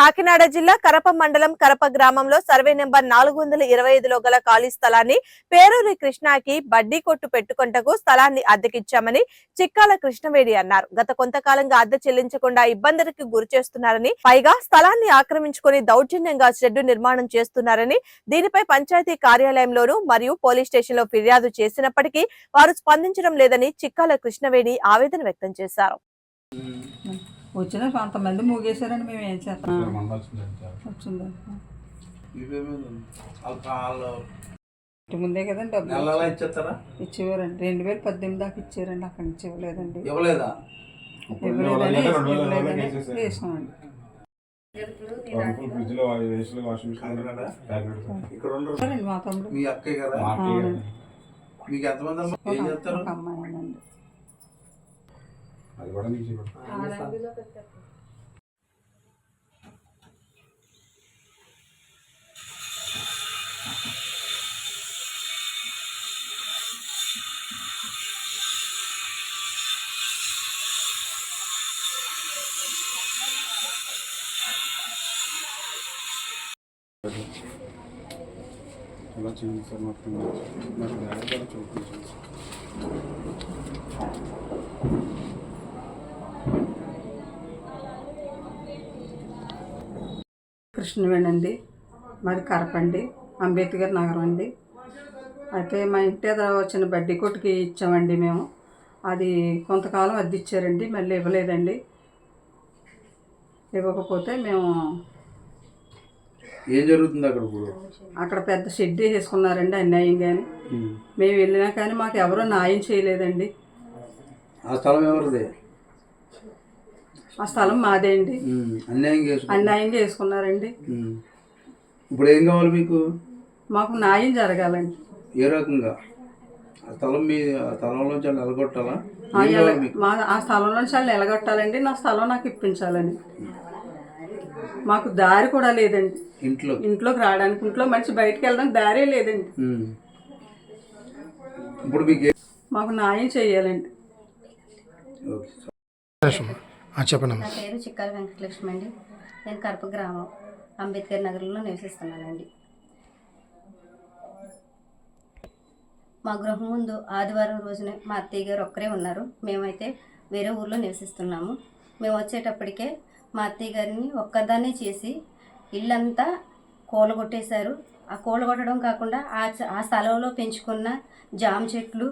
కాకినాడ జిల్లా కరప మండలం కరప గ్రామంలో సర్వే నెంబర్ నాలుగు వందల ఇరవై ఐదులో గల ఖాళీ స్థలాన్ని పేరూరి కృష్ణాకి బడ్డీ కొట్టు పెట్టుకుంటకు స్థలాన్ని అద్దెకిచ్చామని చిక్కాల కృష్ణవేడి అన్నారు. గత కొంతకాలంగా అద్దె చెల్లించకుండా ఇబ్బందులకు గురి చేస్తున్నారని పైగా స్థలాన్ని ఆక్రమించుకొని దౌర్జన్యంగా షెడ్డు నిర్మాణం చేస్తున్నారని దీనిపై పంచాయతీ కార్యాలయంలోనూ మరియు పోలీస్ స్టేషన్లో ఫిర్యాదు చేసినప్పటికీ వారు స్పందించడం లేదని చిక్కాల కృష్ణవేణి ఆవేదన వ్యక్తం చేశారు. వచ్చిన కొంతమంది మూగేశారని మేము ఏం చేస్తాం? వచ్చింది? వాళ్ళు ఇంటి ముందే కదండి డబ్బులు ఇచ్చేస్తారా? ఇచ్చేవారండి. రెండు వేల పద్దెనిమిది దాకా ఇచ్చారండి. అక్కడి నుంచి ఇవ్వలేదండి. ఇవ్వలేదా? ఇవ్వలేదని వేసామండి ఇక్కడ మా తమ్ముడు. మీ అక్కయ్య కదా. మీకు ఎంతమంది అమ్మా? ఏం చేస్తారు? ఒక అమ్మాయినండి అది కూడా నీకు చెప్పండి ఇలా చేయండి సార్ మొత్తం మరి బ్యాగ్ కూడా చూపించండి సార్ కృష్ణవేణండి మాది కరపండి అంబేద్కర్ నగరం అండి. అయితే మా ఇంటి ఎదుర వచ్చిన బడ్డీ కొట్టుకి ఇచ్చామండి మేము. అది కొంతకాలం అద్దె ఇచ్చారండి మళ్ళీ ఇవ్వలేదండి. ఇవ్వకపోతే మేము ఏం జరుగుతుంది అక్కడ అక్కడ పెద్ద షెడ్ వేసుకున్నారండి అన్యాయంగాని మేము వెళ్ళినా కానీ మాకు ఎవరూ న్యాయం చేయలేదండి. ఆ స్థలం ఎవరిది? ఆ స్థలం మాదే అండి. ఉమ్, అన్యాయం చేసుకుంది అన్యాయంగా వేసుకున్నారండి ఇప్పుడు ఏం కావాలి మీకు? మాకు న్యాయం జరగాలండి. ఏ రకంగా? ఆ స్థలం మీ ఆ స్థలంలోంచి వాళ్ళు మా ఆ స్థలంలో నుంచి వాళ్ళు నిలగొట్టాలండి. నా స్థలం నాకు ఇప్పించాలని. మాకు దారి కూడా లేదండి. ఇంట్లో? ఇంట్లోకి రావడానికి ఇంట్లో మనిషి బయటికి వెళ్ళడానికి దారే లేదండి. ఇప్పుడు మీకు మాకు న్యాయం చేయాలండి. ఓకే. చెప్పండి నా పేరు చిక్కాల వెంకటలక్ష్మి అండి. నేను కరప గ్రామం అంబేద్కర్ నగర్లో నివసిస్తున్నానండి. మా గృహం ముందు ఆదివారం రోజునే మా అత్తయ్య గారు ఒక్కరే ఉన్నారు. మేమైతే వేరే ఊర్లో నివసిస్తున్నాము. మేము వచ్చేటప్పటికే మా అత్తయ్య గారిని ఒక్కదాన్నే చేసి ఇల్లంతా కూలగొట్టేశారు. ఆ కూలగొట్టడం కాకుండా ఆ ఆ స్థలంలో పెంచుకున్న జామ చెట్లు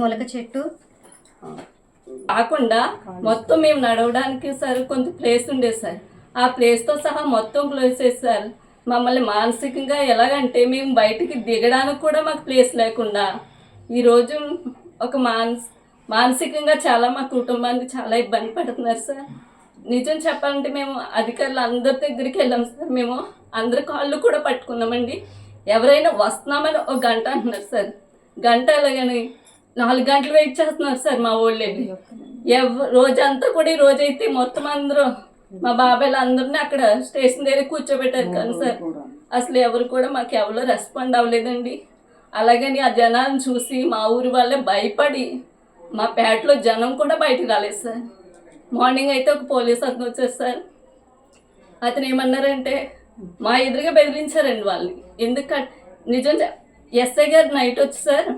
మొలక చెట్టు కాకుండా మొత్తం మేము నడవడానికి సార్ కొంత ప్లేస్ ఉండేది సార్. ఆ ప్లేస్తో సహా మొత్తం క్లోజ్ చేశారు మమ్మల్ని మానసికంగా ఎలాగంటే మేము బయటికి దిగడానికి కూడా మాకు ప్లేస్ లేకుండా. ఈరోజు ఒక మానస్ మానసికంగా చాలా మా కుటుంబానికి చాలా ఇబ్బంది పడుతున్నారు సార్. నిజం చెప్పాలంటే మేము అధికారులు అందరి దగ్గరికి వెళ్ళాం సార్. మేము అందరి కాళ్ళు కూడా పట్టుకున్నామండి. ఎవరైనా వస్తున్నామని ఒక గంట అంటున్నారు సార్. గంట ఎలాగని నాలుగు గంటలు వెయిట్ చేస్తున్నారు సార్ మా ఊళ్ళో. వెళ్ళి ఎవ రోజంతా కూడా ఈ రోజైతే మొత్తం అందరూ మా బాబాయ్లు అందరినీ అక్కడ స్టేషన్ దగ్గర కూర్చోబెట్టారు కానీ సార్. అసలు ఎవరు కూడా మాకు ఎవరు రెస్పాండ్ అవ్వలేదండి. అలాగని ఆ జనాలను చూసి మా ఊరి వాళ్ళే భయపడి మా పేటలో జనం కూడా బయటికి రాలేదు సార్. మార్నింగ్ అయితే ఒక పోలీస్ అతను వచ్చారు సార్. అతను ఏమన్నారంటే మా ఎదురుగా బెదిరించారండి వాళ్ళని. ఎందుకంటే నిజం ఎస్ఐ గారు నైట్ వచ్చి సార్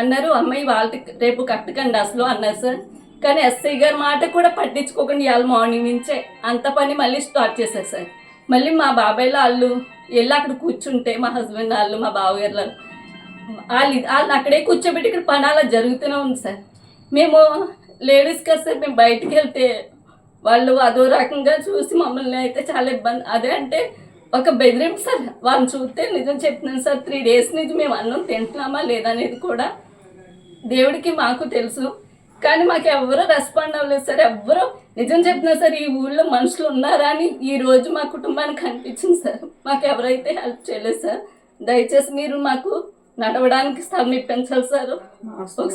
అన్నారు అమ్మాయి వాళ్ళకి రేపు కట్టకండి అసలు అన్నారు సార్. కానీ ఎస్ఐ గారి మాట కూడా పట్టించుకోకుండా ఇవాళ మార్నింగ్ నుంచే. అంత పని మళ్ళీ స్టార్ట్ చేశారు సార్. మళ్ళీ మా బాబాయ్ల వాళ్ళు వెళ్ళి అక్కడ కూర్చుంటే మా హస్బెండ్ వాళ్ళు మా బావగారు వాళ్ళు వాళ్ళు వాళ్ళని అక్కడే కూర్చోబెట్టి ఇక్కడ పని అలా జరుగుతూనే ఉంది సార్. మేము లేడీస్ కదా సార్ మేము బయటికి వెళ్తే వాళ్ళు అదో రకంగా చూసి మమ్మల్ని అయితే చాలా ఇబ్బంది అదే అంటే ఒక బెదిరింపు సార్. వాళ్ళని చూస్తే నిజం చెప్తున్నాను సార్ త్రీ డేస్ నుంచి మేము అన్నం తింటున్నామా లేదా అనేది కూడా దేవుడికి మాకు తెలుసు. కానీ మాకు ఎవరూ రెస్పాండ్ అవ్వలేదు. సార్ ఎవ్వరూ నిజం చెప్తున్నా సార్ ఈ ఊళ్ళో మనుషులు ఉన్నారా అని ఈ రోజు మా కుటుంబానికి కనిపించింది సార్. మాకు ఎవరైతే హెల్ప్ చేయలేదు సార్ దయచేసి మీరు మాకు నడవడానికి స్థలం ఇప్పించాలి సార్. ఒకసారి